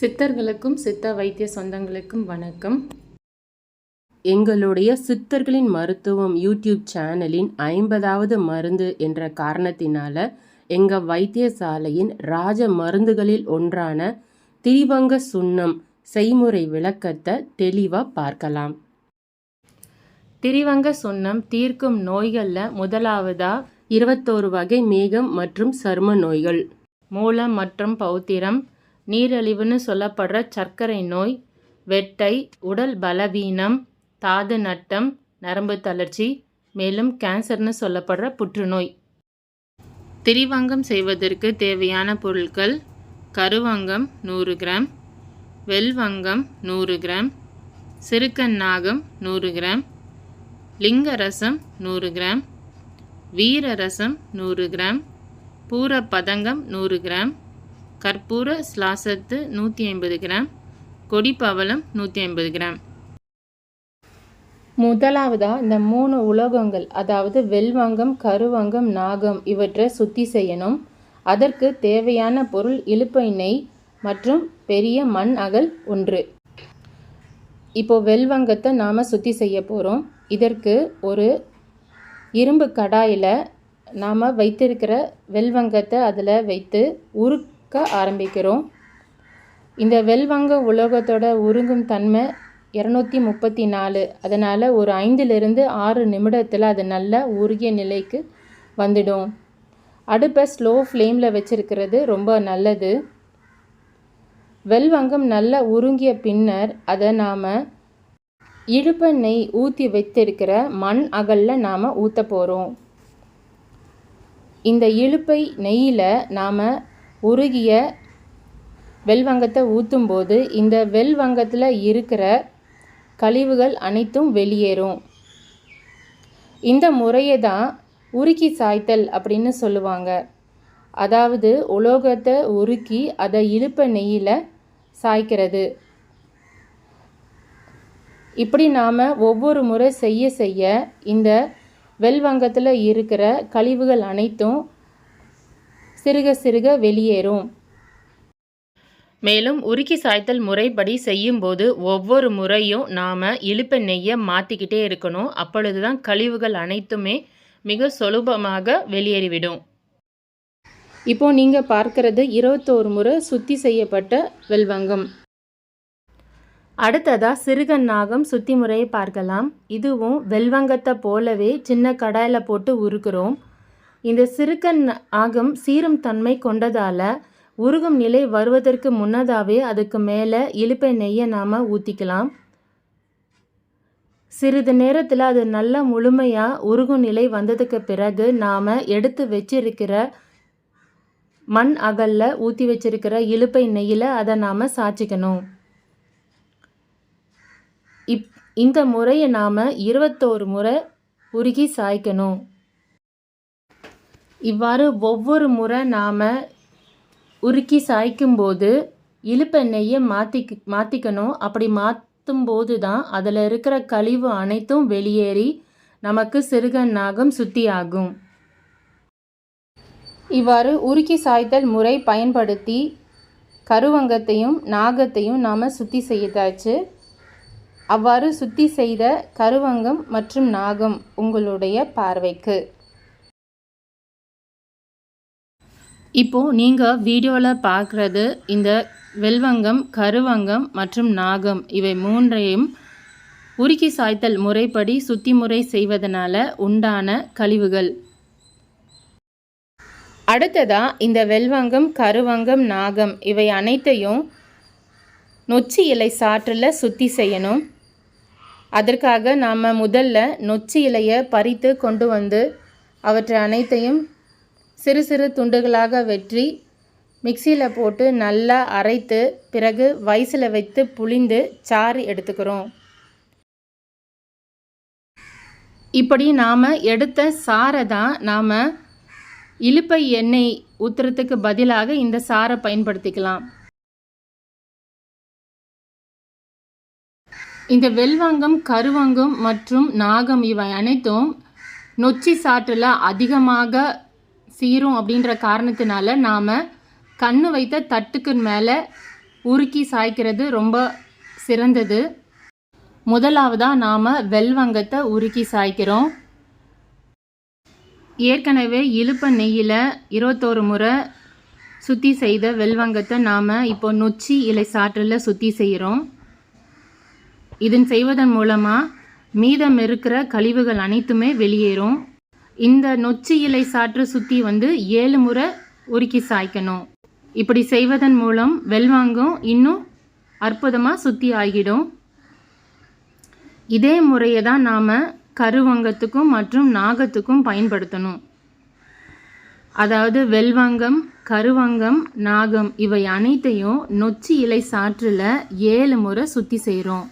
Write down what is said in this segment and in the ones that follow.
சித்தர்களுக்கும் சித்த வைத்திய சொந்தங்களுக்கும் வணக்கம். எங்களுடைய சித்தர்களின் மருத்துவம் யூடியூப் சேனலின் ஐம்பதாவது மருந்து என்ற காரணத்தினால எங்கள் வைத்தியசாலையின் ராஜ மருந்துகளில் ஒன்றான திரிவங்க சுண்ணம் செய்முறை விளக்கத்தை தெளிவாக பார்க்கலாம். திரிவங்க சுண்ணம் தீர்க்கும் நோய்களில் முதலாவதா இருபத்தோரு வகை மேகம் மற்றும் சரும நோய்கள். மூலம் மற்றும் பௌத்திரம் நீரிழிவுன்னு சொல்லப்படுற சர்க்கரை நோய் வெட்டை உடல் பலவீனம் தாது நட்டம் நரம்பு தளர்ச்சி மேலும் கேன்சர்னு சொல்லப்படுற புற்றுநோய். திரிவங்கம் செய்வதற்கு தேவையான பொருட்கள் கருவங்கம் நூறு கிராம் வெல்வங்கம் நூறு கிராம் சிறுக்கன்னாகம் நூறு கிராம் லிங்க ரசம் நூறு கிராம் வீர ரசம் நூறு கிராம் பூர பதங்கம் நூறு கிராம் கற்பூர ஸ்லாசத்து நூற்றி ஐம்பது கிராம் கொடிப்பவளம் நூற்றி ஐம்பது கிராம். முதலாவதாக இந்த மூணு உலோகங்கள் அதாவது வெல்வங்கம் கருவங்கம் நாகம் இவற்றை சுத்தி செய்யணும். அதற்கு தேவையான பொருள் இழுப்பை நெய் மற்றும் பெரிய மண் அகல் ஒன்று. இப்போ வெல்வங்கத்தை நாம் சுத்தி செய்ய போகிறோம் இதற்கு ஒரு இரும்பு கடாயில் நாம் வைத்திருக்கிற வெல்வங்கத்தை அதில் வைத்து பார்க்க ஆரம்பிக்கிறோம். இந்த வெல்வங்க உலோகத்தோட உருங்கும் தன்மை இரநூத்தி முப்பத்தி நாலு. அதனால் ஒரு ஐந்திலிருந்து ஆறு நிமிடத்தில் அது நல்ல உருகிய நிலைக்கு வந்துடும். அடுப்பை ஸ்லோ ஃப்ளேமில் வச்சுருக்கிறது ரொம்ப நல்லது. வெல்வங்கம் நல்லா உருங்கிய பின்னர் அதை நாம் இழுப்ப நெய் ஊற்றி வைத்திருக்கிற மண் அகலில் நாம் ஊற்ற போகிறோம் இந்த இழுப்பை நெய்யில் நாம் உருகிய வெல்வங்கத்தை ஊற்றும்போது இந்த வெல்வங்கத்தில் இருக்கிற கழிவுகள் அனைத்தும் வெளியேறும். இந்த முறையை தான் உருக்கி சாய்த்தல் அப்படின்னு சொல்லுவாங்க. அதாவது உலோகத்தை உருக்கி அதை இழுப்ப நெய்யில் சாய்க்கிறது. இப்படி நாம் ஒவ்வொரு முறை செய்ய செய்ய இந்த வெல்வங்கத்தில் இருக்கிற கழிவுகள் அனைத்தும் சிறுக சிறுக வெளியேறும். மேலும் உருக்கி சாய்த்தல் முறைப்படி செய்யும்போது ஒவ்வொரு முறையும் நாம் இழுப்ப நெய்யை மாற்றிக்கிட்டே இருக்கணும். அப்பொழுது தான் கழிவுகள் அனைத்துமே மிக சுலபமாக வெளியேறிவிடும். இப்போ நீங்கள் பார்க்கறது இருபத்தோரு முறை சுத்தி செய்யப்பட்ட வெல்வங்கம். அடுத்ததாக சிறுகன் நாகம் சுத்தி முறையை பார்க்கலாம். இதுவும் வெல்வங்கத்தை போலவே சின்ன கடாயில் போட்டு உருக்குறோம். இந்த சிறுக்கன் ஆகம் சீரும் தன்மை கொண்டதால் உருகும் நிலை வருவதற்கு முன்னதாகவே அதுக்கு மேலே இழுப்பை நெய்யை நாம் ஊற்றிக்கலாம் சிறிது நேரத்தில் அது நல்ல முழுமையாக உருகும் நிலை வந்ததுக்கு பிறகு நாம் எடுத்து வச்சிருக்கிற மண் அகலில் ஊற்றி வச்சிருக்கிற இழுப்பை நெய்யில் அதை நாம் சாய்ச்சிக்கணும். இப் இந்த முறையை நாம் இருபத்தோரு முறை உருகி சாய்க்கணும். இவ்வாறு ஒவ்வொரு முறை நாம் உருக்கி சாய்க்கும்போது இழுப்பெண்ணெயை மாற்றி மாற்றிக்கணும் அப்படி மாற்றும் போது தான் அதில் இருக்கிற கழிவு அனைத்தும் வெளியேறி நமக்கு சிறுகன் நாகம் சுத்தியாகும். இவ்வாறு உருக்கி சாய்த்தல் முறை பயன்படுத்தி கருவங்கத்தையும் நாகத்தையும் நாம் சுத்தி செய்தாச்சு. அவ்வாறு சுத்தி செய்த கருவங்கம் மற்றும் நாகம் உங்களுடைய பார்வைக்கு. இப்போது நீங்கள் வீடியோவில் பார்க்குறது இந்த வெல்வங்கம் கருவங்கம் மற்றும் நாகம். இவை மூன்றையும் உருக்கி சாய்த்தல் முறைப்படி சுத்தி முறை செய்வதனால உண்டான கழிவுகள். அடுத்ததா இந்த வெல்வங்கம் கருவங்கம் நாகம் இவை அனைத்தையும் நொச்சி இலை சாற்றில் சுத்தி செய்யணும். அதற்காக நாம் முதல்ல நொச்சி இலையை பறித்து கொண்டு வந்து அவற்றை அனைத்தையும் சிறு சிறு துண்டுகளாக வெற்றி மிக்சியில் போட்டு நல்லா அரைத்து பிறகு வயசில் வைத்து புளிந்து சாறு எடுத்துக்கிறோம். இப்படி நாம் எடுத்த சாரை தான் நாம் இழுப்பை எண்ணெய் ஊற்றுறதுக்கு பதிலாக இந்த சாரை பயன்படுத்திக்கலாம். இந்த வெல்வங்கம் கருவங்கம் மற்றும் நாகம் இவை அனைத்தும் நொச்சி சாற்றில் அதிகமாக சீரும் அப்படின்ற காரணத்தினால நாம் கண்ணு வைத்த தட்டுக்கு மேலே உருக்கி சாய்க்கிறது ரொம்ப சிறந்தது. முதலாவதாக நாம் வெல்வங்கத்தை உருக்கி சாய்க்கிறோம். ஏற்கனவே இழுப்ப நெய்யில் இருபத்தோரு முறை சுத்தி செய்த வெல்வங்கத்தை நாம் இப்போ நொச்சி இலை சாற்றில் சுத்தி செய்கிறோம். இதன் செய்வதன் மூலமாக மீதம் இருக்கிற கழிவுகள் அனைத்துமே வெளியேறும். இந்த நொச்சி இலை சாற்று சுற்றி வந்து ஏழு முறை உருக்கி சாய்க்கணும். இப்படி செய்வதன் மூலம் வெல்வாங்கம் இன்னும் அற்புதமாக சுற்றி ஆகிடும். இதே முறையை தான் நாம் கருவங்கத்துக்கும் மற்றும் நாகத்துக்கும் பயன்படுத்தணும். அதாவது வெல்வங்கம் கருவங்கம் நாகம் இவை அனைத்தையும் நொச்சி இலை சாற்றில் ஏழு முறை சுத்தி செய்கிறோம்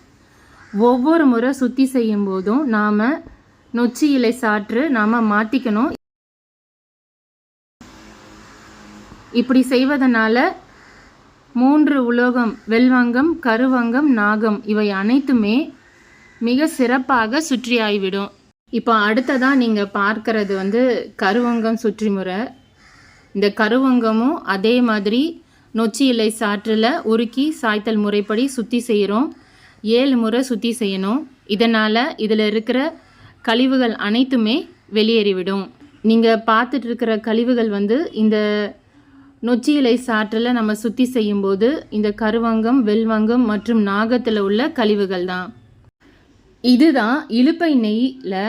ஒவ்வொரு முறை சுத்தி செய்யும் போதும் நாம் நொச்சி இலை சாற்று நாம் மாற்றிக்கணும் இப்படி செய்வதனால மூன்று உலோகம் வெல்வங்கம் கருவங்கம் நாகம் இவை அனைத்துமே மிக சிறப்பாக சுற்றியாகிவிடும் இப்போ அடுத்ததாக நீங்கள் பார்க்கறது வந்து கருவங்கம் சுற்றி முறை இந்த கருவங்கமும் அதே மாதிரி நொச்சி இலை சாற்றில் உருக்கி சாய்த்தல் முறைப்படி சுற்றி செய்கிறோம் ஏழு முறை சுத்தி செய்யணும். இதனால் இதில் இருக்கிற கழிவுகள் அனைத்துமே வெளியேறிவிடும். நீங்கள் பார்த்துட்டு இருக்கிற கழிவுகள் வந்து இந்த நொச்சி இலை சாற்றில் நம்ம சுத்தி செய்யும்போது இந்த கருவங்கம் வெல்வங்கம் மற்றும் நாகத்தில் உள்ள கழிவுகள் தான். இதுதான் இலுப்பை நெய்யில்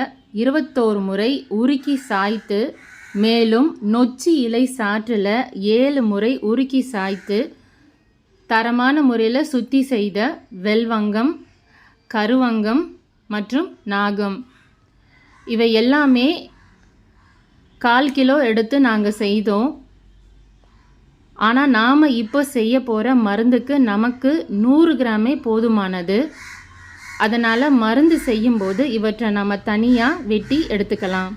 இருபத்தோரு முறை உருக்கி சாய்த்து மேலும் நொச்சி இலை சாற்றில் ஏழு முறை உருக்கி சாய்த்து தரமான முறையில் சுத்தி செய்த வெல்வங்கம் கருவங்கம் மற்றும் நாகம். இவை எல்லாமே கால் கிலோ எடுத்து நாங்கள் செய்தோம். ஆனால் நாம் இப்போ செய்ய போகிற மருந்துக்கு நமக்கு நூறு கிராமே போதுமானது. அதனால் மருந்து செய்யும்போது இவற்றை நம்ம தனியாக வெட்டி எடுத்துக்கலாம்.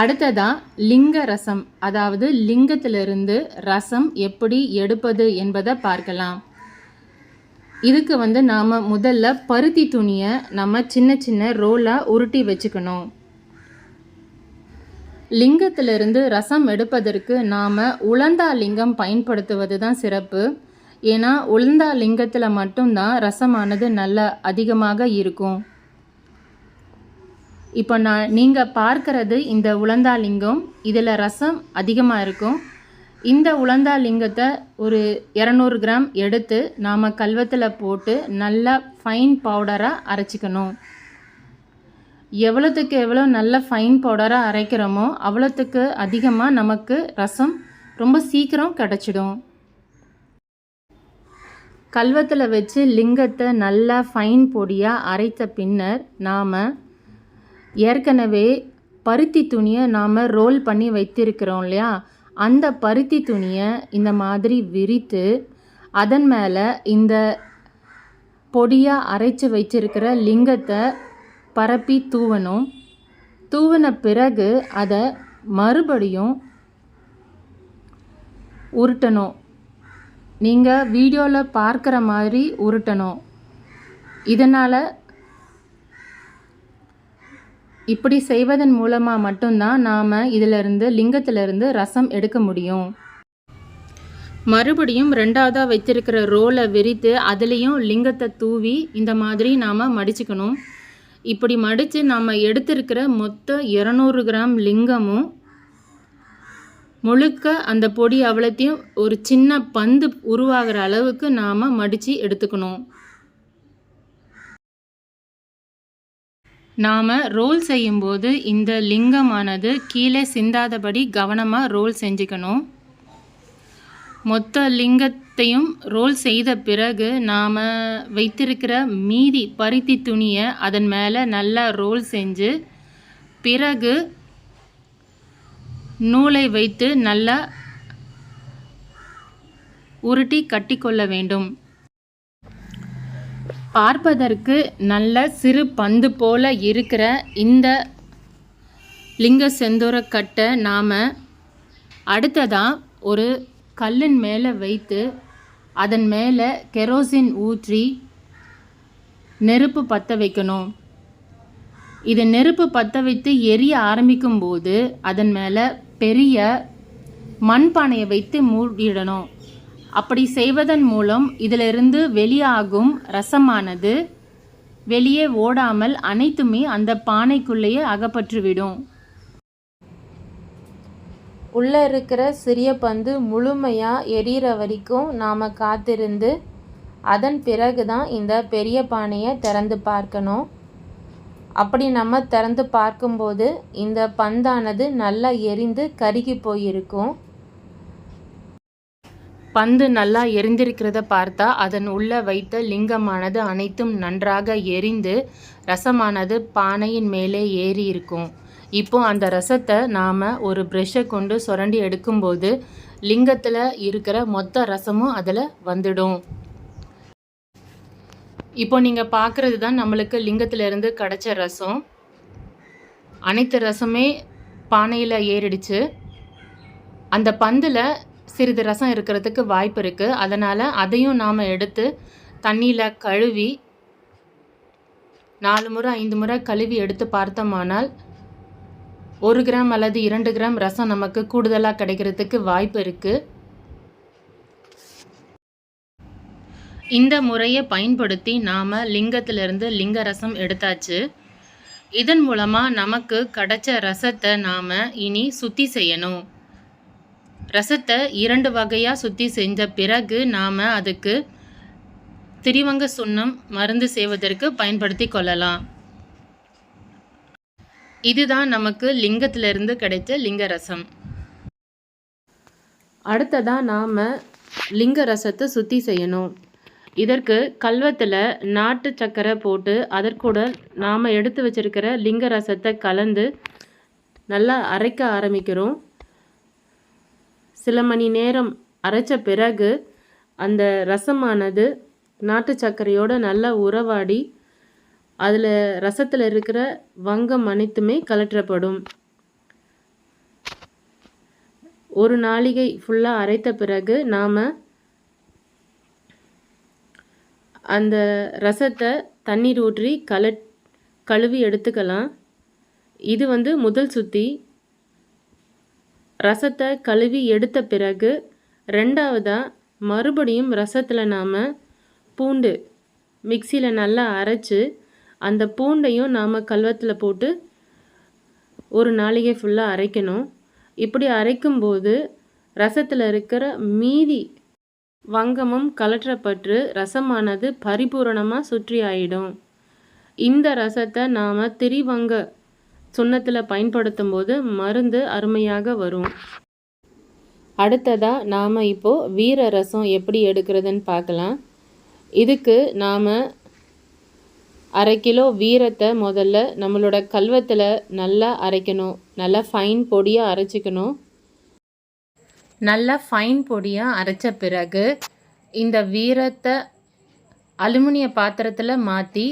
அடுத்ததாக லிங்க ரசம். அதாவது லிங்கத்திலிருந்து ரசம் எப்படி எடுப்பது என்பதை பார்க்கலாம். இதுக்கு வந்து நாம் முதல்ல பருத்தி துணியை நம்ம சின்ன சின்ன ரோலாக உருட்டி வச்சுக்கணும். லிங்கத்திலிருந்து ரசம் எடுப்பதற்கு நாம் உலந்தா லிங்கம் பயன்படுத்துவது தான் சிறப்பு. ஏன்னா உலந்தா லிங்கத்தில் மட்டும்தான் ரசமானது நல்ல அதிகமாக இருக்கும். இப்போ நான் நீங்கள் பார்க்கறது இந்த உலந்தா லிங்கம் இதில் ரசம் அதிகமாக இருக்கும். இந்த உலந்தா லிங்கத்தை ஒரு இரநூறு கிராம் எடுத்து நாம் கல்வத்தில் போட்டு நல்லா ஃபைன் பவுடராக அரைச்சிக்கணும். எவ்வளோத்துக்கு எவ்வளோ நல்ல ஃபைன் பவுடராக அரைக்கிறோமோ அவ்வளோத்துக்கு அதிகமாக நமக்கு ரசம் ரொம்ப சீக்கிரம் கிடச்சிடும். கல்வத்தில் வச்சு லிங்கத்தை நல்லா ஃபைன் பொடியாக அரைத்த பின்னர் நாம் ஏற்கனவே பருத்தி துணியை நாம் ரோல் பண்ணி வைத்திருக்கிறோம் இல்லையா? அந்த பருத்தி துணியை இந்த மாதிரி விரித்து அதன் மேலே இந்த பொடியாக அரைச்சி வச்சிருக்கிற லிங்கத்தை பரப்பி தூவணும். தூவின பிறகு அதை மறுபடியும் உருட்டணும். நீங்கள் வீடியோவில் பார்க்குற மாதிரி உருட்டணும். இதனால் இப்படி செய்வதன் மூலமாக மட்டும்தான் நாம் இதிலிருந்து லிங்கத்திலிருந்து ரசம் எடுக்க முடியும். மறுபடியும் ரெண்டாவதாக வைத்திருக்கிற ரோலை விரித்து அதுலேயும் லிங்கத்தை தூவி இந்த மாதிரி நாம் மடிச்சுக்கணும். இப்படி மடித்து நாம் எடுத்திருக்கிற மொத்த இரநூறு கிராம் லிங்கமும் முழுக்க அந்த பொடி அவ்வளோத்தையும் ஒரு சின்ன பந்து உருவாகிற அளவுக்கு நாம் மடித்து எடுத்துக்கணும். நாம் ரோல் செய்யும்போது இந்த லிங்கமானது கீழே சிந்தாதபடி கவனமாக ரோல் செஞ்சுக்கணும். மொத்த லிங்கத்தையும் ரோல் செய்த பிறகு நாம் வைத்திருக்கிற மீதி பருத்தி துணியை அதன் மேலே நல்லா ரோல் செஞ்சு பிறகு நூலை வைத்து நல்லா உருட்டி கட்டிக்கொள்ள வேண்டும். பார்ப்பதற்கு நல்ல சிறு பந்து போல இருக்கிற இந்த லிங்க செந்தூரக்கட்டை நாம் அடுத்ததாக ஒரு கல்லின் மேலே வைத்து அதன் மேலே கெரோசின் ஊற்றி நெருப்பு பற்ற வைக்கணும். இது நெருப்பு பற்ற வைத்து எரிய ஆரம்பிக்கும் போது அதன் மேலே பெரிய மண்பானையை வைத்து மூடிடணும். அப்படி செய்வதன் மூலம் இதிலிருந்து வெளியாகும் ரசமானது வெளியே ஓடாமல் அனைத்துமே அந்த பானைக்குள்ளேயே அகப்பற்றுவிடும். உள்ளே இருக்கிற சிறிய பந்து முழுமையாக எரியிற வரைக்கும் நாம் காத்திருந்து அதன் பிறகு தான் இந்த பெரிய பானையை திறந்து பார்க்கணும். அப்படி நம்ம திறந்து பார்க்கும்போது இந்த பந்தானது நல்லா எரிந்து கருகி போயிருக்கும். பந்து நல்லா எரிந்திருக்கிறத பார்த்தா அதன் உள்ள வைத்த லிங்கமானது அனைத்தும் நன்றாக எரிந்து ரசமானது பானையின் மேலே ஏறி இருக்கும். இப்போ அந்த ரசத்தை நாம் ஒரு ப்ரெஷ்ஷை கொண்டு சுரண்டி எடுக்கும்போது லிங்கத்தில் இருக்கிற மொத்த ரசமும் அதில் வந்துடும். இப்போ நீங்கள் பார்க்குறது தான் நம்மளுக்கு லிங்கத்திலேருந்து கிடச்ச ரசம். அனைத்து ரசமே பானையில் ஏறிடுச்சு. அந்த பந்தில் சிறிது ரசம் இருக்கிறதுக்கு வாய்ப்பு இருக்குது அதனால் அதையும் நாம் எடுத்து தண்ணியில் கழுவி நாலு முறை ஐந்து முறை கழுவி எடுத்து பார்த்தோமானால் ஒரு கிராம் அல்லது இரண்டு கிராம் ரசம் நமக்கு கூடுதலாக கிடைக்கிறதுக்கு வாய்ப்பு இருக்குது இந்த முறையை பயன்படுத்தி நாம் லிங்கத்திலிருந்து லிங்க ரசம் எடுத்தாச்சு. இதன் மூலமாக நமக்கு கிடைச்ச ரசத்தை நாம் இனி சுத்தி செய்யணும். ரசத்தை இரண்டு வகையாக சுத்தி செஞ்ச பிறகு நாம் அதுக்கு திரிவங்க சுண்ணம் மருந்து செய்வதற்கு பயன்படுத்தி கொள்ளலாம். இதுதான் நமக்கு லிங்கத்திலிருந்து கிடைச்ச லிங்க ரசம் அடுத்ததாக நாம் லிங்க ரசத்தை சுத்தி செய்யணும். இதற்கு கல்வத்தில் நாட்டு சக்கரை போட்டு அதற்கூட நாம் எடுத்து வச்சிருக்கிற லிங்க ரசத்தை கலந்து நல்லா அரைக்க ஆரம்பிக்கிறோம். சில மணி நேரம் அரைச்ச பிறகு அந்த ரசமானது நாட்டு சர்க்கரையோடு நல்லா உறவாடி அதில் ரசத்தில் இருக்கிற வங்கம் அனைத்துமே கலற்றப்படும். ஒரு நாளிகை ஃபுல்லாக அரைத்த பிறகு நாம் அந்த ரசத்தை தண்ணீர் ஊற்றி கல கழுவி எடுத்துக்கலாம். இது வந்து முதல் சுற்றி ரசத்தை கழுவி எடுத்த பிறகு ரெண்டாவதாக மறுபடியும் ரசத்தில் நாம் பூண்டு மிக்சியில் நல்லா அரைச்சி அந்த பூண்டையும் நாம் கல்வத்தில் போட்டு ஒரு நாளிகை ஃபுல்லாக அரைக்கணும். இப்படி அரைக்கும்போது ரசத்தில் இருக்கிற மீதி வங்கமும் கலற்றப்பட்டு ரசமானது பரிபூரணமாக சுற்றி ஆயிடும் இந்த ரசத்தை நாம் திரிவங்க சுண்ணத்தில் பயன்படுத்தும் போது மருந்து அருமையாக வரும். அடுத்ததாக நாம் இப்போது வீர ரசம் எப்படி எடுக்கிறதுன்னு பார்க்கலாம். இதுக்கு நாம் அரை கிலோ வீரத்தை முதல்ல நம்மளோட கல்வத்தில் நல்லா அரைக்கணும். நல்லா ஃபைன் பொடியாக அரைச்சிக்கணும். நல்லா ஃபைன் பொடியாக அரைச்ச பிறகு இந்த வீரத்தை அலுமினிய பாத்திரத்தில் மாற்றி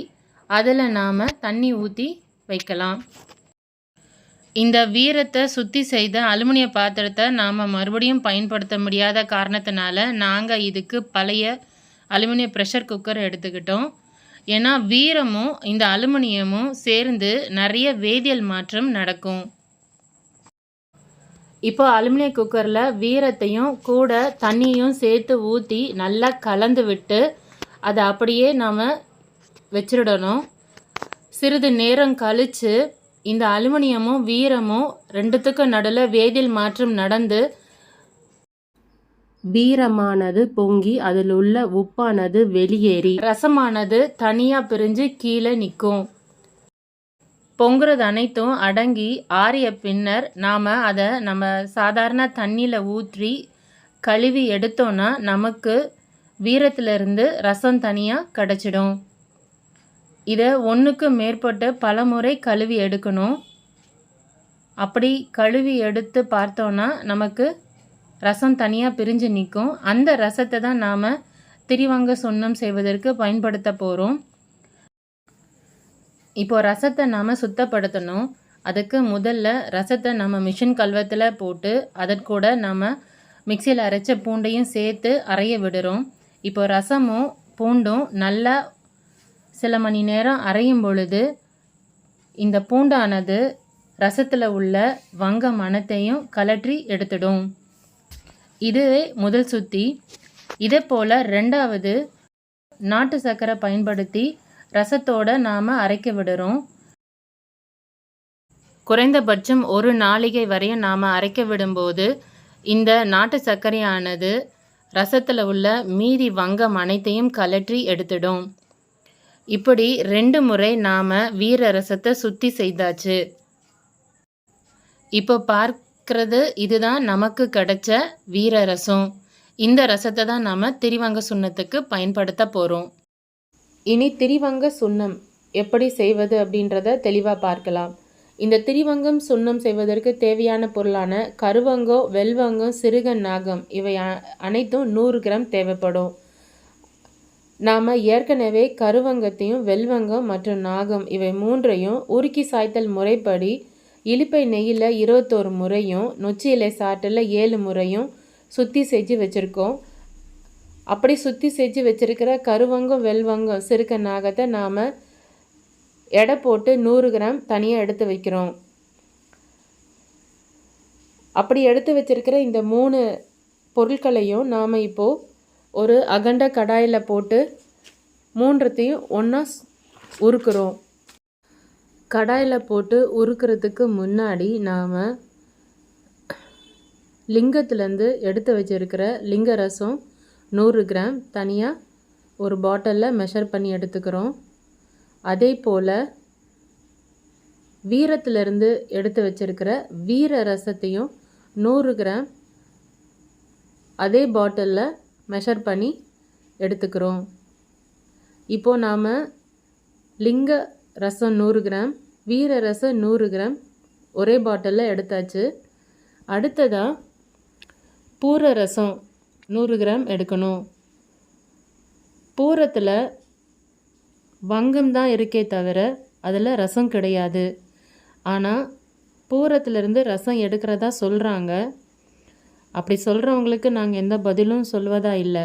அதில் நாம் தண்ணி ஊற்றி வைக்கலாம். இந்த வீரத்தை சுத்தி செய்த அலுமினிய பாத்திரத்தை நாம் மறுபடியும் பயன்படுத்த முடியாத காரணத்தினால நாங்கள் இதுக்கு பழைய அலுமினிய ப்ரெஷர் குக்கர் எடுத்துக்கிட்டோம். ஏன்னா வீரமும் இந்த அலுமினியமும் சேர்ந்து நிறைய வேதியியல் மாற்றம் நடக்கும். இப்போ அலுமினிய குக்கரில் வீரத்தையும் கூட தண்ணியும் சேர்த்து ஊற்றி நல்லா கலந்து விட்டு அதை அப்படியே நாம் வச்சிடணும். சிறிது நேரம் கழித்து இந்த அலுமினியமும் வீரமும் ரெண்டுத்துக்கும் நடுவில் வேதியில் மாற்றம் நடந்து வீரமானது பொங்கி அதில் உள்ள உப்பானது வெளியேறி. ரசமானது தனியாக பிரிஞ்சு கீழே நிற்கும். பொங்குறது அனைத்தும் அடங்கி ஆறிய பின்னர் நாம் அதை நம்ம சாதாரண தண்ணியில் ஊற்றி கழுவி எடுத்தோன்னா நமக்கு வீரத்திலிருந்து ரசம் தனியாக கிடச்சிடும். இதை ஒன்றுக்கு மேற்பட்டு பல முறை கழுவி எடுக்கணும். அப்படி கழுவி எடுத்து பார்த்தோன்னா நமக்கு ரசம் தனியாக பிரிஞ்சு நிற்கும் அந்த ரசத்தை தான் நாம் திரிவங்க சுண்ணம் செய்வதற்கு பயன்படுத்த போகிறோம் இப்போது ரசத்தை நாம் சுத்தப்படுத்தணும். அதுக்கு முதல்ல ரசத்தை நம்ம மிஷின் கல்வத்தில் போட்டு அதற்கூட நம்ம மிக்சியில் அரைச்ச பூண்டையும் சேர்த்து அரைய விடுறோம். இப்போ ரசமும் பூண்டும் நல்லா சில மணி நேரம் அரையும் பொழுது இந்த பூண்டானது ரசத்தில் உள்ள வங்க மனத்தையும் கலற்றி எடுத்துடும். இதுவே முதல் சுத்தி. இதே போல் ரெண்டாவது நாட்டு சர்க்கரை பயன்படுத்தி ரசத்தோட நாம் அரைக்க விடுறோம். குறைந்தபட்சம் ஒரு நாளிகை வரையும் நாம் அரைக்க விடும்போது இந்த நாட்டு சர்க்கரையானது ரசத்தில் உள்ள மீதி வங்கம் அனைத்தையும் கலற்றி எடுத்துடும். இப்படி ரெண்டு முறை நாம் வீரரசத்தை சுத்தி செய்தாச்சு. இப்போ பார்க்கறது இதுதான் நமக்கு கிடைச்ச வீரரசம். இந்த ரசத்தை தான் நாம் திரிவங்க சுண்ணத்துக்கு பயன்படுத்த போகிறோம் இனி திரிவங்க சுண்ணம் எப்படி செய்வது அப்படின்றத தெளிவாக பார்க்கலாம். இந்த திரிவங்கம் சுண்ணம் செய்வதற்கு தேவையான பொருளான கருவங்கம் வெல்வங்கம் சிறுகன் நாகம் இவை அனைத்தும் நூறு கிராம் தேவைப்படும். நாம் ஏற்கனவே கருவங்கத்தையும் வெல்வங்கம் மற்றும் நாகம் இவை மூன்றையும் உருக்கி சாய்த்தல் முறைப்படி இலிப்பை நெய்யில் இருபத்தோரு முறையும் நொச்சி இலை ஏழு முறையும் சுற்றி செஞ்சு வச்சுருக்கோம். அப்படி சுற்றி செஞ்சு வச்சுருக்கிற கருவங்கம் வெல்வங்கம் சிறுக்க நாகத்தை நாம் எடை போட்டு நூறு கிராம் தனியாக எடுத்து வைக்கிறோம். அப்படி எடுத்து வச்சிருக்கிற இந்த மூணு பொருட்களையும் நாம் இப்போது ஒரு அகண்ட கடாயில் போட்டு மூன்றத்தையும் ஒன்றா உருக்குறோம். கடாயில் போட்டு உருக்குறதுக்கு முன்னாடி நாம் லிங்கத்துலேருந்து எடுத்து வச்சிருக்கிற லிங்க ரசம் நூறு கிராம் தனியாக ஒரு பாட்டிலில் மெஷர் பண்ணி எடுத்துக்கிறோம். அதே போல் வீரத்திலிருந்து எடுத்து வச்சிருக்கிற வீர ரசத்தையும் நூறு கிராம் அதே பாட்டிலில் மெஷர் பண்ணி எடுத்துக்கிறோம். இப்போது நாம் லிங்க ரசம் நூறு கிராம் வீர ரசம் நூறு கிராம் ஒரே பாட்டிலில் எடுத்தாச்சு. அடுத்ததாக பூர ரசம் நூறு கிராம் எடுக்கணும். பூரத்தில் வங்கம் தான் இருக்கே தவிர அதில் ரசம் கிடையாது. ஆனால் பூரத்துலேருந்து ரசம் எடுக்கிறதா சொல்கிறாங்க அப்படி சொல்கிறவங்களுக்கு நாங்கள் எந்த பதிலும் சொல்வதா இல்லை.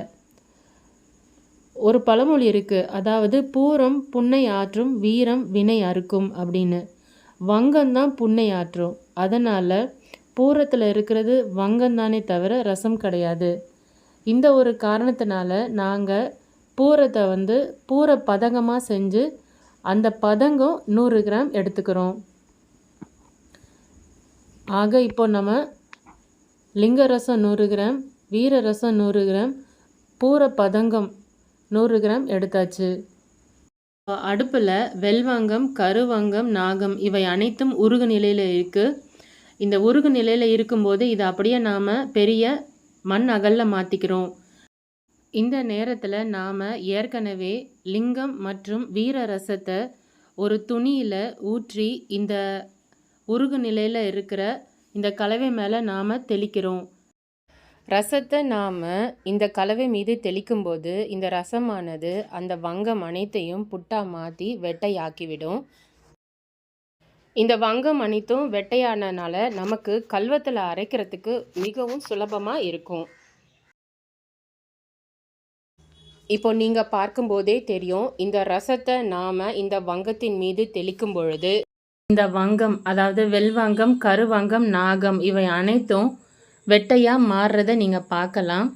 ஒரு பழமொழி இருக்குது அதாவது பூரம் புன்னை ஆற்றும் வீரம் வினை அறுக்கும் அப்படின்னு. வங்கம்தான் புன்னை ஆற்றும். அதனால் பூரத்தில் இருக்கிறது வங்கம்தானே தவிர ரசம் கிடையாது. இந்த ஒரு காரணத்தினால நாங்கள் பூரத்தை வந்து பூர பதங்கமாக செஞ்சு அந்த பதங்கம் நூறு கிராம் எடுத்துக்கிறோம். ஆக இப்போ நம்ம லிங்க ரசம் நூறு கிராம் வீர ரசம் நூறு கிராம் பூர பதங்கம் நூறு கிராம் எடுத்தாச்சு. அடுப்பில் வெல்வங்கம் கருவங்கம் நாகம் இவை அனைத்தும் உருகு நிலையில் இருக்குது இந்த உருகு நிலையில் இருக்கும்போது இதை அப்படியே நாம் பெரிய மண் அகலில் மாற்றிக்கிறோம் இந்த நேரத்தில் நாம் ஏற்கனவே லிங்கம் மற்றும் வீர ரசத்தை ஒரு துணியில் ஊற்றி இந்த உருகு நிலையில் இருக்கிற இந்த கலவை மேலே நாம் தெளிக்கிறோம். ரசத்தை நாம் இந்த கலவை மீது தெளிக்கும்போது இந்த ரசமானது அந்த வங்கம் அனைத்தையும் புட்டா மாற்றி வெட்டையாக்கிவிடும். இந்த வங்கம் அனைத்தும் வெட்டையானனால நமக்கு கல்வத்தில் அரைக்கிறதுக்கு மிகவும் சுலபமாக இருக்கும். இப்போ நீங்கள் பார்க்கும்போதே தெரியும் இந்த ரசத்தை நாம் இந்த வங்கத்தின் மீது தெளிக்கும் பொழுது இந்த வங்கம் அதாவது வெல்வங்கம் கருவங்கம் நாகம் இவை அனைத்தும் வெட்டையாக மாறுறதை நீங்கள் பார்க்கலாம்.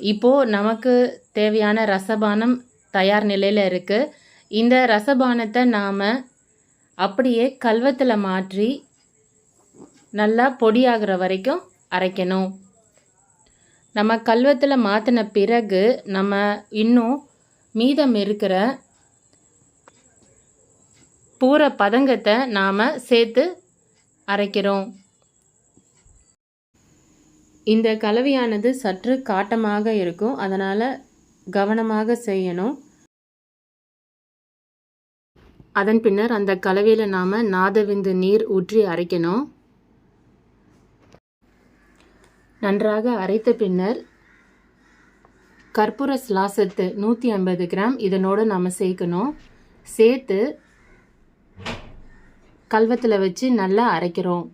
இப்போது நமக்கு தேவையான ரசபானம் தயார் நிலையில் இருக்குது இந்த ரசபானத்தை நாம் அப்படியே கல்வத்தில் மாற்றி நல்லா பொடியாகிற வரைக்கும் அரைக்கணும். நம்ம கல்வத்தில் மாற்றின பிறகு நம்ம இன்னும் மீதம் இருக்கிற பூர பதங்கத்தை நாம் சேர்த்து அரைக்கிறோம். இந்த கலவையானது சற்று காட்டமாக இருக்கும். அதனால் கவனமாக செய்யணும். அதன் பின்னர் அந்த கலவையில் நாம் நாதவிந்து நீர் ஊற்றி அரைக்கணும். நன்றாக அரைத்த பின்னர் கற்பூர ஸ்லாசத்து நூற்றி ஐம்பது கிராம் இதனோடு நாம் சேர்க்கணும். சேர்த்து கல்வத்தில் வச்சு நல்லா அரைக்கிறோம்.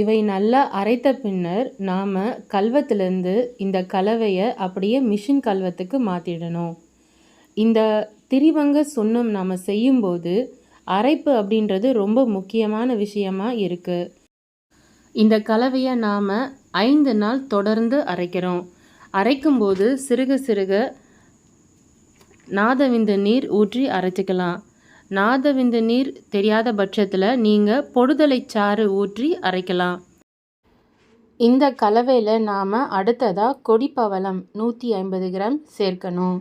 இவை நல்லா அரைத்த பின்னர் நாம் கல்வத்திலேருந்து இந்த கலவையை அப்படியே மிஷின் கல்வத்துக்கு மாற்றிடணும் இந்த திரிவங்க சுண்ணம் நாம் செய்யும்போது அரைப்பு அப்படின்றது ரொம்ப முக்கியமான விஷயமா இருக்குது இந்த கலவையை நாம் ஐந்து நாள் தொடர்ந்து அரைக்கிறோம். அரைக்கும்போது சிறுக சிறுக நாதவிந்து நீர் ஊற்றி அரைச்சிக்கலாம். நாதவிந்து நீர் தெரியாத பட்சத்தில் நீங்கள் பொடுதலை சாறு ஊற்றி அரைக்கலாம். இந்த கலவையில் நாம் அடுத்ததாக கொடிப்பவளம் நூற்றி ஐம்பது கிராம் சேர்க்கணும்.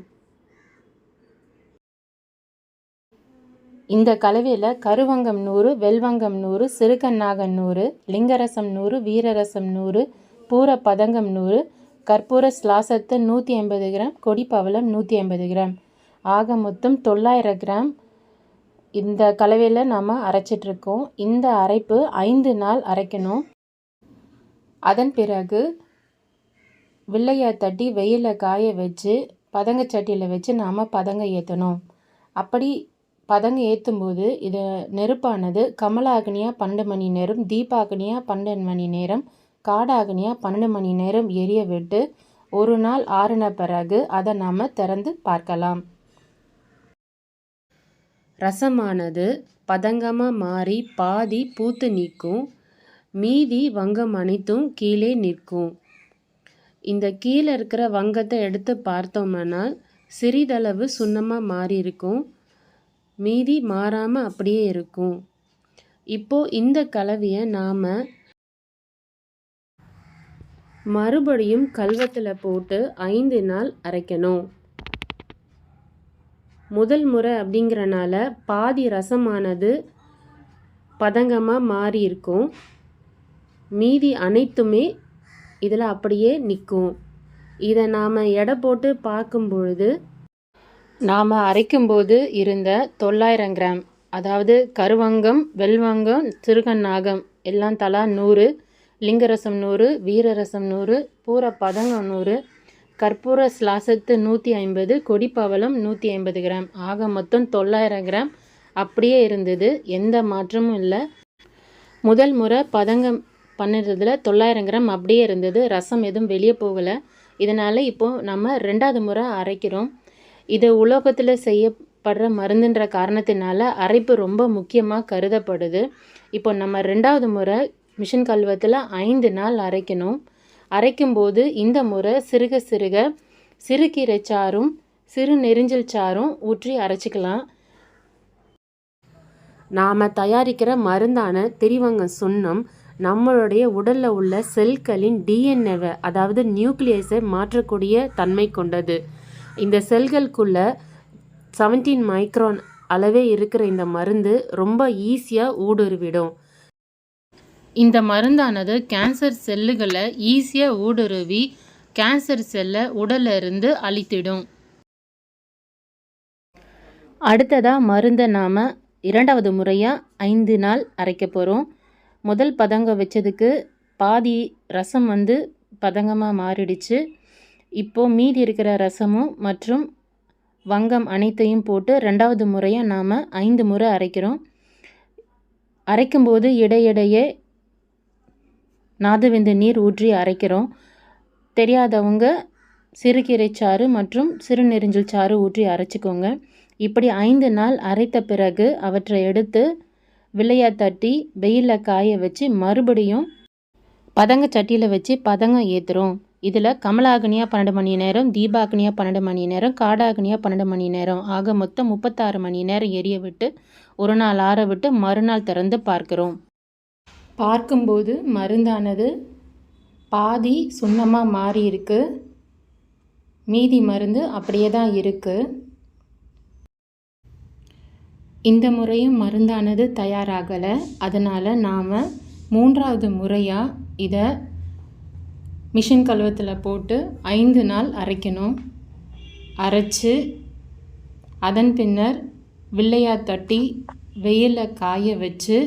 இந்த கலவையில் கருவங்கம் நூறு வெல்வங்கம் நூறு சிறுகண்ணாகன் நூறு லிங்கரசம் நூறு வீரரசம் நூறு பூர பதங்கம் நூறு கற்பூர ஸ்லாசத்து நூற்றி ஐம்பது கிராம் கொடிப்பவளம் நூற்றி ஐம்பது கிராம். ஆக மொத்தம் தொள்ளாயிரம் கிராம் இந்த கலவையில் நாம் அரைச்சிட்ருக்கோம் இந்த அரைப்பு ஐந்து நாள் அரைக்கணும். அதன் பிறகு வில்லையை தட்டி வெயிலில் காய வச்சு பதங்கச்சட்டியில் வச்சு நாம் பதங்க ஏற்றணும் அப்படி பதங்க ஏற்றும்போது இது நெருப்பானது கமலாகினியாக பன்னெண்டு மணி நேரம் தீபாகினியாக பன்னெண்டு மணி நேரம் காடாகினியாக பன்னெண்டு மணி நேரம் எரிய விட்டு ஒரு நாள் ஆறின பிறகு அதை நாம் திறந்து பார்க்கலாம். ரசமானது பதங்கமாக மாறி பாதி பூத்து நிற்கும் மீதி வங்கம் அனைத்தும் கீழே நிற்கும். இந்த கீழே இருக்கிற வங்கத்தை எடுத்து பார்த்தோம்னால் சிறிதளவு சுண்ணமாக மாறி இருக்கும் மீதி மாறாமல் அப்படியே இருக்கும். இப்போது இந்த கலவையை நாம் மறுபடியும் கல்வத்தில் போட்டு ஐந்து நாள் அரைக்கணும். முதல் முறை அப்படிங்கிறனால பாதி ரசமானது பதங்கமாக மாறி இருக்கும். மீதி அனைத்துமே இதில் அப்படியே நிற்கும் இதை நாம் எடை போட்டு பார்க்கும் பொழுது நாம் அரைக்கும்போது இருந்த தொள்ளாயிரம் கிராம் அதாவது கருவங்கம் வெல்வங்கம் சிறுகண்ணாகம் எல்லாம் தலா நூறு லிங்கரசம் நூறு வீரரசம் நூறு பூர பதங்கம் நூறு கற்பூர ஸ்லாசத்து நூற்றி ஐம்பது கொடிப்பவளம் நூற்றி ஐம்பது கிராம். ஆக மொத்தம் தொள்ளாயிரம் கிராம். அப்படியே இருந்தது. எந்த மாற்றமும் இல்லை. முதல் முறை பதங்கம் பண்ணுறதுல தொள்ளாயிரம் கிராம் அப்படியே இருந்தது. ரசம் எதுவும் வெளியே போகலை. இதனால் இப்போது நம்ம ரெண்டாவது முறை அரைக்கிறோம். இது உலோகத்தில் செய்யப்படுற மருந்துன்ற காரணத்தினால அரைப்பு ரொம்ப முக்கியமாக கருதப்படுது. இப்போ நம்ம ரெண்டாவது முறை மிஷின் கல்வத்தில் ஐந்து நாள் அரைக்கணும். அரைக்கும்போது இந்த முறை சிறுக சிறுக சிறுகீரை சாறும் சிறு நெரிஞ்சல் சாறும் ஊற்றி அரைச்சிக்கலாம். நாம் தயாரிக்கிற மருந்தான திரிவங்க சுண்ணம் நம்மளுடைய உடலில் உள்ள செல்களின் டிஎன்ஏவை அதாவது நியூக்ளியஸை மாற்றக்கூடிய தன்மை கொண்டது. இந்த செல்களுக்குள்ள செவன்டீன் மைக்ரான் அளவே இருக்கிற இந்த மருந்து ரொம்ப ஈஸியாக ஊடுருவிடும். இந்த மருந்தானது கேன்சர் செல்லுகளை ஈஸியாக ஊடுருவி கேன்சர் செல்லை உடலிருந்து அழித்திடும். அடுத்ததாக மருந்தை நாம் இரண்டாவது முறையாக ஐந்து நாள் அரைக்க போகிறோம் முதல் பதங்க வச்சதுக்கு பாதி ரசம் வந்து பதங்கமாக மாறிடுச்சு. இப்போது மீதி இருக்கிற ரசமும் மற்றும் வங்கம் அனைத்தையும் போட்டு ரெண்டாவது முறையாக நாம் ஐந்து முறை அரைக்கிறோம். அரைக்கும்போது இடையிடையே நாதவிந்து நீர் ஊற்றி அரைக்கிறோம். தெரியாதவங்க சிறுகீரை சாறு மற்றும் சிறுநெறிஞ்சல் சாறு ஊற்றி அரைச்சிக்கோங்க. இப்படி ஐந்து நாள் அரைத்த பிறகு அவற்றை எடுத்து வில்லையா தட்டி வெயிலில் காய வச்சு மறுபடியும் பதங்க சட்டியில் வச்சு பதங்கம் ஏற்றுறோம் இதில் கமலாக்னியாக பன்னெண்டு மணி நேரம் தீபாக்னியாக பன்னெண்டு மணி நேரம் காடாக்னியாக பன்னெண்டு மணி நேரம். ஆக மொத்தம் முப்பத்தாறு மணி நேரம் எரிய விட்டு ஒரு நாள் ஆற விட்டு மறுநாள் திறந்து பார்க்கிறோம். பார்க்கும்போது மருந்தானது? பாதி சுண்ணமாக மாறி இருக்கு மீதி மருந்து அப்படியே தான் இருக்குது இந்த முறையும் மருந்தானது தயாராகலை. அதனால் நாம் மூன்றாவது முறையாக இதை மிஷின் கழுவத்தில் போட்டு ஐந்து நாள் அரைக்கணும். அரைச்சு அதன் பின்னர் வில்லையா தட்டி வெயிலில் காய வச்சு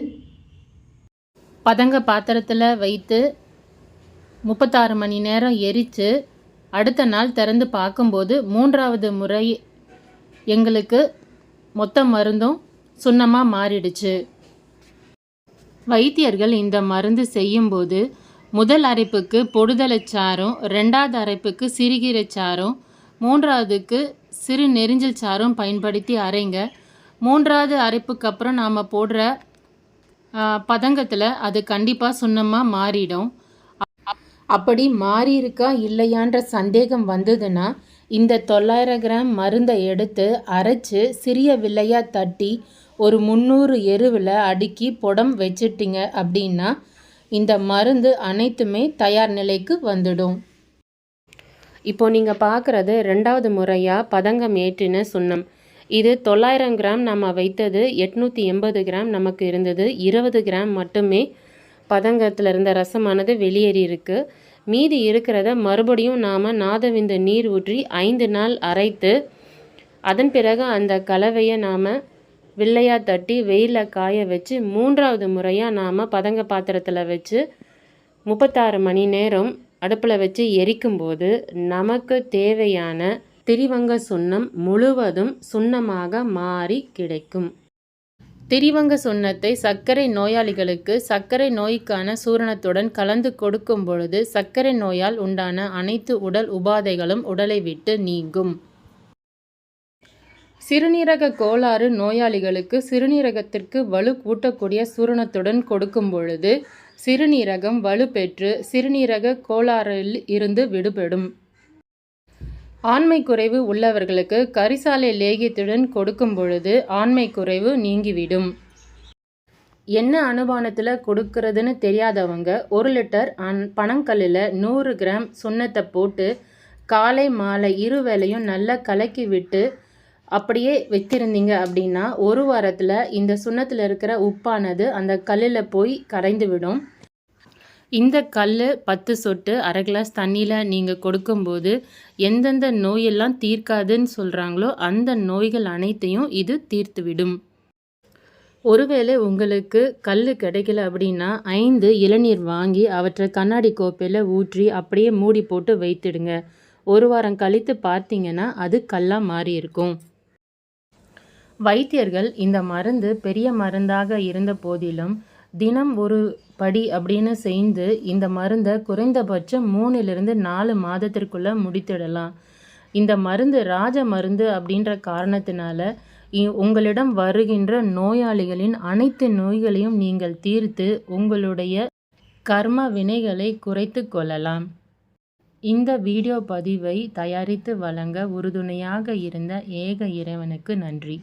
பதங்க பாத்திரத்தில் வைத்து முப்பத்தாறு மணி நேரம் எரித்து அடுத்த நாள் திறந்து பார்க்கும்போது மூன்றாவது முறை எங்களுக்கு மொத்த மருந்தும் சுண்ணமாக மாறிடுச்சு. வைத்தியர்கள் இந்த மருந்து செய்யும்போது முதல் அரைப்புக்கு பொடுதலை சாறும் ரெண்டாவது அரைப்புக்கு சிறுகீரை சாறும் மூன்றாவதுக்கு சிறு நெரிஞ்சல் சாறும் பயன்படுத்தி அரைங்க. மூன்றாவது அரைப்புக்கு அப்புறம் நாம் போடுற பதங்கத்தில் அது கண்டிப்பாக சுண்ணமாக மாறிடும். அப்படி மாறி இருக்கா இல்லையான்ற சந்தேகம் வந்ததுன்னா இந்த தொள்ளாயிரம் கிராம் மருந்தை எடுத்து அரைச்சு சிறிய வில்லையாக தட்டி ஒரு முந்நூறு எருவில் அடுக்கி புடம் வச்சிட்டிங்க அப்படின்னா இந்த மருந்து அனைத்துமே தயார் நிலைக்கு வந்துடும். இப்போ நீங்கள் பார்க்குறது ரெண்டாவது முறையாக பதங்கம் ஏற்றின சுண்ணம். இது தொள்ளாயிரம் கிராம் நம்ம வைத்தது எட்நூற்றி எண்பது கிராம் நமக்கு இருந்தது. இருபது கிராம் மட்டுமே பதங்கத்தில் இருந்த ரசமானது வெளியேறி இருக்குது மீதி இருக்கிறத மறுபடியும் நாம் நாதவிந்த நீர் ஊற்றி ஐந்து நாள் அரைத்து அதன் பிறகு அந்த கலவையை நாம் வில்லையாக தட்டி வெயிலில் காய வச்சு மூன்றாவது முறையாக நாம் பதங்க பாத்திரத்தில் வச்சு முப்பத்தாறு மணி நேரம் அடுப்பில் வச்சு எரிக்கும்போது நமக்கு தேவையான திரிவங்க சுண்ணம் முழுவதும் சுண்ணமாக மாறி கிடைக்கும். திரிவங்க சுண்ணத்தை சர்க்கரை நோயாளிகளுக்கு சர்க்கரை நோய்க்கான சூரணத்துடன் கலந்து கொடுக்கும் பொழுது சர்க்கரை நோயால் உண்டான அனைத்து உடல் உபாதைகளும் உடலை விட்டு நீங்கும். சிறுநீரக கோளாறு நோயாளிகளுக்கு சிறுநீரகத்திற்கு வலு கூட்டக்கூடிய சூரணத்துடன் கொடுக்கும் பொழுது சிறுநீரகம் வலுப்பெற்று சிறுநீரக கோளாறில் இருந்து விடுபடும். ஆண்மை குறைவு உள்ளவர்களுக்கு கரிசாலை லேகியத்துடன் கொடுக்கும் பொழுது ஆண்மை குறைவு நீங்கிவிடும். என்ன அனுபானத்தில் கொடுக்கறதுன்னு தெரியாதவங்க ஒரு லிட்டர் அன் பனங்கல்லில் நூறு கிராம் சுண்ணத்தை போட்டு காலை மாலை இரு வேளையும் நல்லா கலக்கி விட்டு அப்படியே வைத்திருந்தீங்க அப்படின்னா ஒரு வாரத்தில் இந்த சுண்ணத்தில் இருக்கிற உப்பானது அந்த கல்லில் போய் கரைந்து விடும். இந்த கல் பத்து சொட்டு அரை கிளாஸ் தண்ணியில் நீங்கள் கொடுக்கும்போது எந்தெந்த நோயெல்லாம் தீர்க்காதுன்னு சொல்கிறாங்களோ அந்த நோய்கள் அனைத்தையும் இது தீர்த்துவிடும். ஒருவேளை உங்களுக்கு கல் கிடைக்கல அப்படின்னா ஐந்து இளநீர் வாங்கி அவற்றை கண்ணாடி கோப்பையில் ஊற்றி அப்படியே மூடி போட்டு வைத்துடுங்க. ஒரு வாரம் கழித்து பார்த்தீங்கன்னா அது கல்லாக மாறி இருக்கும். வைத்தியர்கள் இந்த மருந்து பெரிய மருந்தாக இருந்த போதிலும் தினம் ஒரு படி அப்படின்னு செய்து இந்த மருந்தை குறைந்தபட்சம் மூணுலேருந்து நாலு மாதத்திற்குள்ளே முடித்திடலாம். இந்த மருந்து ராஜ மருந்து அப்படின்ற காரணத்தினால உங்களிடம் வருகின்ற நோயாளிகளின் அனைத்து நோய்களையும் நீங்கள் தீர்த்து உங்களுடைய கர்ம வினைகளை குறைத்து கொள்ளலாம். இந்த வீடியோ பதிவை தயாரித்து வழங்க உறுதுணையாக இருந்த ஏக இறைவனுக்கு நன்றி.